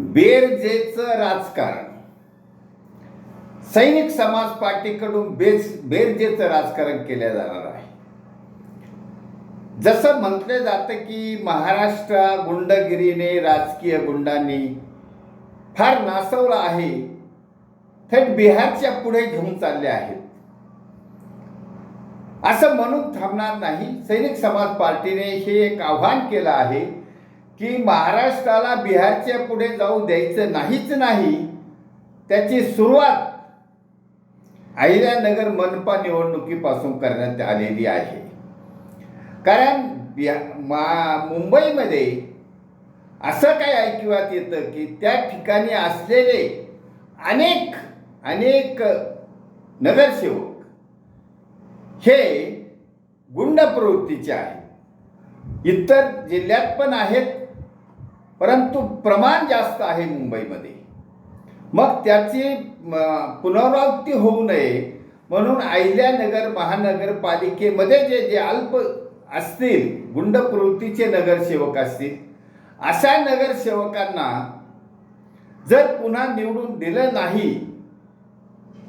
बेरजेचं राजकारण. सैनिक समाज पार्टीकडून बेस बेरजेचं राजकारण केलं जाणार आहे. जसं म्हटलं जातं की महाराष्ट्र गुंडगिरीने राजकीय गुंडांनी फार नासवलं आहे थेट बिहारच्या पुढे घेऊन चालले आहेत. असं म्हणून थांबणार नाही. सैनिक समाज पार्टीने हे एक आव्हान केलं आहे की महाराष्ट्राला बिहारच्या पुढे जाऊ द्यायचं नाहीच नाही त्याची सुरुवात अहिल्यानगर मनपा निवडणुकीपासून करण्यात आलेली आहे. कारण बिहा मा मुंबईमध्ये असं काय ऐकिवात येतं की त्या ठिकाणी असलेले अनेक अनेक नगरसेवक हे गुंड प्रवृत्तीचे आहेत. इतर जिल्ह्यात पण आहेत परंतु प्रमाण जास्त आहे मुंबईमध्ये. मग त्याची पुनरावृत्ती होऊ नये म्हणून अहिल्यानगर महानगरपालिकेमध्ये जे जे अल्प असतील गुंड प्रवृत्तीचे नगरसेवक असतील अशा नगरसेवकांना जर पुन्हा निवडून दिलं नाही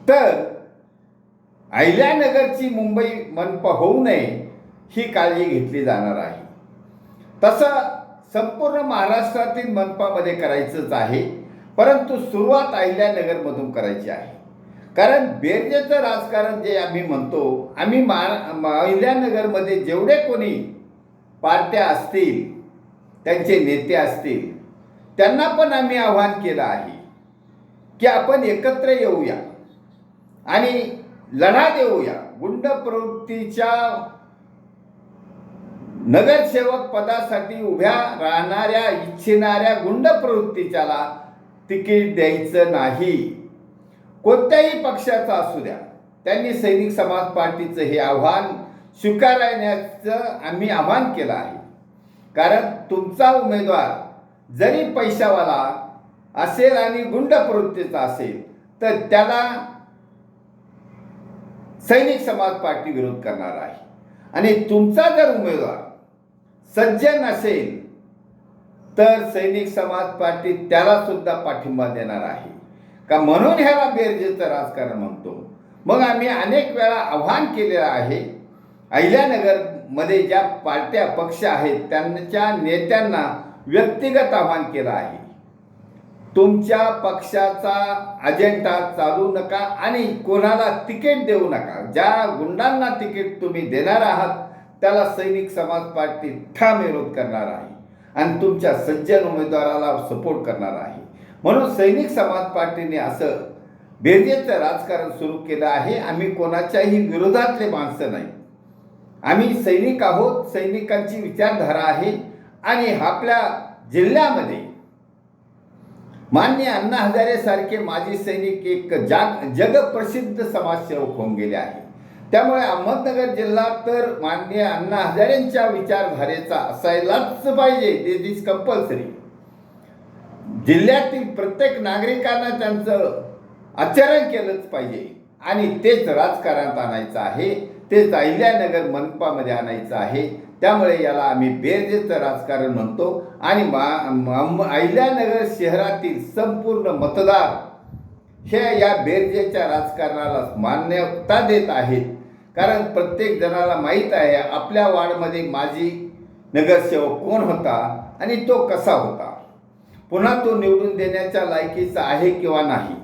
तर अहिल्यानगरची मुंबई मनपा होऊ नये ही काळजी घेतली जाणार आहे. तसं संपूर्ण महाराष्ट्रातील मनपामध्ये करायचंच आहे परंतु सुरुवात अहिल्यानगरमधून करायची आहे. कारण बेरजेचं राजकारण जे आम्ही म्हणतो आम्ही मा अहिल्यानगरमध्ये जेवढे कोणी पार्ट्या असतील त्यांचे नेते असतील त्यांना पण आम्ही आव्हान केलं आहे की आपण एकत्र येऊया आणि लढा देऊया. गुंड प्रवृत्तीच्या नगरसेवक पदासाठी उभ्या राहणाऱ्या इच्छिणाऱ्या गुंड प्रवृत्तीच्याला तिकीट द्यायचं नाही. कोणत्याही पक्षाचा असू द्या त्यांनी सैनिक समाज पार्टीचं हे आव्हान स्वीकारण्याचं आम्ही आव्हान केलं आहे. कारण तुमचा उमेदवार जरी पैशावाला असेल आणि गुंड प्रवृत्तीचा असेल तर त्याला सैनिक समाज पार्टी विरोध करणार आहे. आणि तुमचा जर उमेदवार सज्जन असेल तर सैनिक समाज पार्टी त्याला सुद्धा पाठिंबा देणार आहे. का म्हणून ह्याला बेरजेचं राजकारण म्हणतो? मग आम्ही अनेक वेळा आव्हान केलेलं आहे. अहिल्यानगरमध्ये ज्या पार्ट्या पक्ष आहेत त्यांच्या नेत्यांना व्यक्तिगत आव्हान केलं आहे. तुमच्या पक्षाचा अजेंडा चालू नका आणि कोणाला तिकीट देऊ नका. ज्या गुंडांना तिकीट तुम्ही देणार आहात त्याला सैनिक समाज पार्टी ठाम विरोध करणार आहे आणि तुमच्या सज्जन उमेदवाराला सपोर्ट करणार आहे. म्हणून सैनिक समाज पार्टीने असं बेरजेचं राजकारण सुरू केलं आहे. आम्ही कोणाच्याही विरोधातले माणसं नाही. आम्ही सैनिक आहोत सैनिकांची विचारधारा आहे आणि आपल्या जिल्ह्यामध्ये मान्य अण्णा हजारे सारखे माजी सैनिक एक जाग जगप्रसिद्ध समाजसेवक होऊन गेले आहे त्यामुळे अहमदनगर जिल्हा तर मान्य अण्णा हजारेंच्या विचारधारेचा असायलाच पाहिजे. दिस इज कंपल्सरी जिल्ह्यातील प्रत्येक नागरिकांना त्यांचं आचरण केलंच पाहिजे. आणि तेच राजकारणात आणायचं आहे. तेच अहिल्यानगर मनपामध्ये आणायचं आहे. त्यामुळे याला आम्ही बेरजेचं राजकारण म्हणतो. आणि मा अहिल्यानगर शहरातील संपूर्ण मतदार हे या बेरजेच्या राजकारणाला मान्यता देत आहेत. कारण प्रत्येक जणाला माहीत आहे आपल्या वार्डमध्ये माजी नगरसेवक कोण होता आणि तो कसा होता? पुन्हा तो निवडून देण्याच्या लायकीचा आहे किंवा नाही?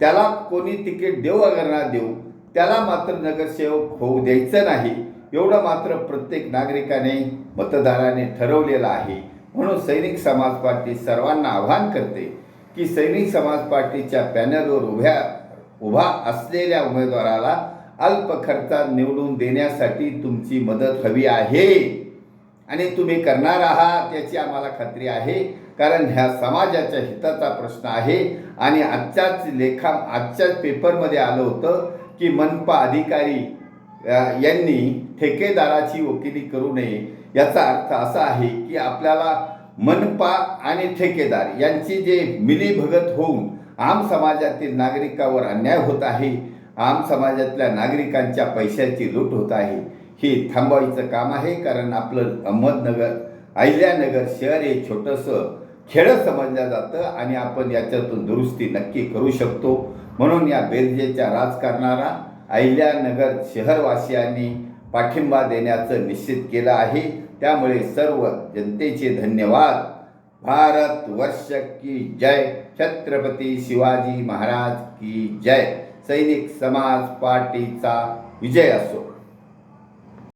त्याला कोणी तिकीट देऊ अगरना देऊ त्याला मात्र नगरसेवक होऊ द्यायचं नाही एवढं मात्र प्रत्येक नागरिकाने मतदाराने ठरवलेलं आहे. म्हणून सैनिक समाज पार्टी सर्वांना आव्हान करते की सैनिक समाज पार्टीच्या पॅनलवर उभ्या उभा असलेल्या उमेदवाराला अल्प खर्चात निवडून देण्यासाठी तुमची मदत हवी आहे. आणि तुम्ही करणार आहात याची आम्हाला खात्री आहे. कारण ह्या समाजाच्या हिताचा प्रश्न आहे. आणि आजच्याच लेखा आजच्याच पेपरमध्ये आलं होतं की मनपा अधिकारी यांनी ठेकेदाराची वकिली करू नये. याचा अर्थ असा आहे की आपल्याला मनपा आणि ठेकेदार यांची जे मिलीभगत होऊन आम समाजातील नागरिकावर अन्याय होत आहे आम समाजातल्या नागरिकांच्या पैशाची लूट होत आहे. हे थांबवायचं काम आहे कारण आपलं अहमदनगर अहिल्यानगर शहर हे छोटंसं खेळ समजलं जातं आणि आपण याच्यातून दुरुस्ती नक्की करू शकतो. म्हणून या बेरजेच्या राजकारणाला अहिल्यानगर शहरवासियांनी पाठिंबा देण्याचं निश्चित केलं आहे. त्यामुळे सर्व जनतेचे धन्यवाद. भारत वर्ष की जय. छत्रपती शिवाजी महाराज की जय. सैनिक समाज पार्टीचा विजय असो.